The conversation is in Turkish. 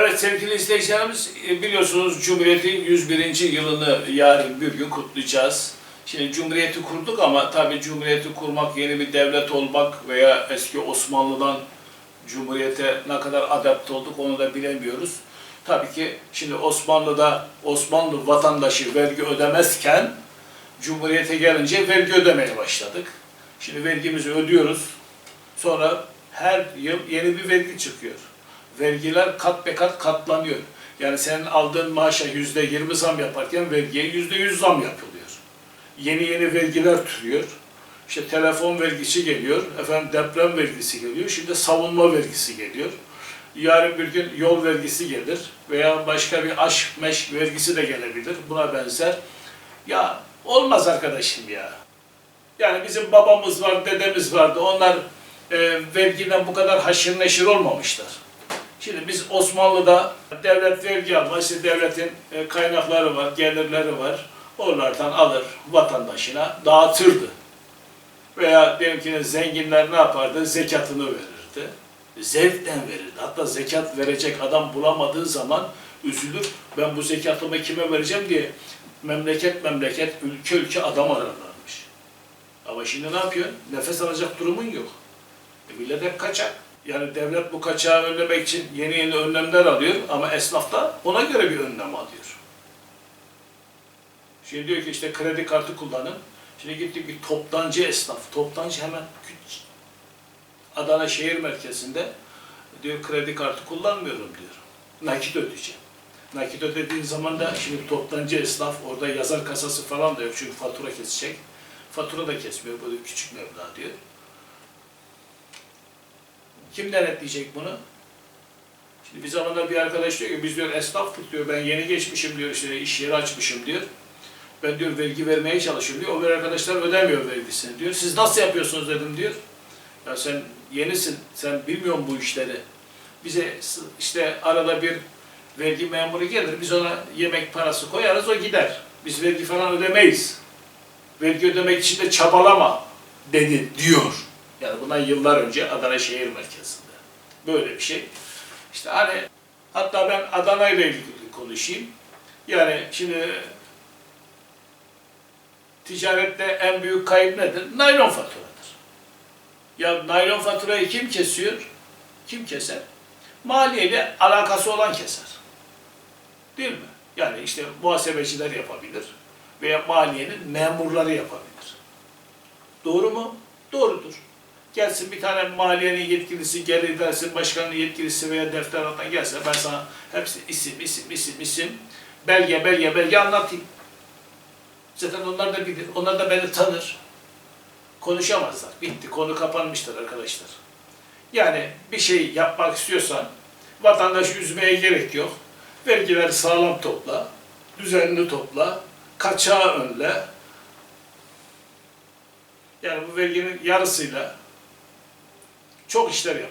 Evet sevgili izleyicilerimiz e, biliyorsunuz Cumhuriyet'in 101. yılını yarın bir gün kutlayacağız. Şimdi Cumhuriyeti kurduk ama tabii Cumhuriyeti kurmak, yeni bir devlet olmak veya eski Osmanlı'dan Cumhuriyete ne kadar adapte olduk onu da bilemiyoruz. Tabii ki şimdi Osmanlı'da Osmanlı vatandaşı vergi ödemezken Cumhuriyete gelince vergi ödemeye başladık. Şimdi vergimizi ödüyoruz. Sonra her yıl yeni bir vergi çıkıyor. Vergiler kat be kat katlanıyor. Yani senin aldığın maaşa yüzde yirmi zam yaparken vergiye yüzde yüz zam yapılıyor. Yeni yeni vergiler türüyor. İşte telefon vergisi geliyor, efendim deprem vergisi geliyor, şimdi savunma vergisi geliyor. Yarın bir gün yol vergisi gelir veya başka bir aşk meşk vergisi de gelebilir. Buna benzer. Ya olmaz arkadaşım ya. Yani bizim babamız var, dedemiz vardı. Onlar e, vergiden bu kadar haşır neşir olmamışlar. Şimdi biz Osmanlı'da devlet vergi almaz, işte devletin e, kaynakları var, gelirleri var. Oralardan alır, vatandaşına dağıtırdı. Veya diyelim ki zenginler ne yapardı? Zekatını verirdi. Zevkten verirdi. Hatta zekat verecek adam bulamadığı zaman üzülür. Ben bu zekatımı kime vereceğim diye memleket memleket, ülke ülke adam ararlarmış. Ama şimdi ne yapıyor? Nefes alacak durumun yok. E millet hep kaçak. Yani devlet bu kaçağı önlemek için yeni yeni önlemler alıyor ama esnaf da ona göre bir önlem alıyor. Şimdi diyor ki işte kredi kartı kullanın. Şimdi gittik bir toptancı esnaf. Toptancı hemen Adana şehir merkezinde diyor kredi kartı kullanmıyorum diyor. Nakit ödeyeceğim. Nakit ödediğin zaman da şimdi toptancı esnaf orada yazar kasası falan da yok çünkü fatura kesecek. Fatura da kesmiyor böyle küçük meblağ diyor. Kim denetleyecek bunu? Şimdi bir zamanlar bir arkadaş diyor ki biz diyor esnaftık diyor ben yeni geçmişim diyor işte iş yeri açmışım diyor. Ben diyor vergi vermeye çalışıyorum diyor. O bir arkadaşlar ödemiyor vergisini diyor. Siz nasıl yapıyorsunuz dedim diyor. Ya sen yenisin, sen bilmiyorsun bu işleri. Bize işte arada bir vergi memuru gelir, biz ona yemek parası koyarız, o gider. Biz vergi falan ödemeyiz. Vergi ödemek için de çabalama dedi diyor. Yani bundan yıllar önce Adana şehir merkezinde. Böyle bir şey. İşte hani hatta ben Adana ile ilgili konuşayım. Yani şimdi ticarette en büyük kayıp nedir? Naylon faturadır. Ya naylon faturayı kim kesiyor? Kim keser? Maliyeyle alakası olan keser. Değil mi? Yani işte muhasebeciler yapabilir veya maliyenin memurları yapabilir. Doğru mu? Doğrudur. Gelsin bir tane maliyenin yetkilisi, gelir dersin başkanın yetkilisi veya defteratan gelse ben sana hepsi isim, isim, isim, isim, belge, belge, belge anlatayım. Zaten onlar da bilir. Onlar da beni tanır. Konuşamazlar. Bitti. Konu kapanmıştır arkadaşlar. Yani bir şey yapmak istiyorsan vatandaşı üzmeye gerek yok. Vergileri sağlam topla. Düzenli topla. Kaçağı önle. Yani bu verginin yarısıyla çok işler yap.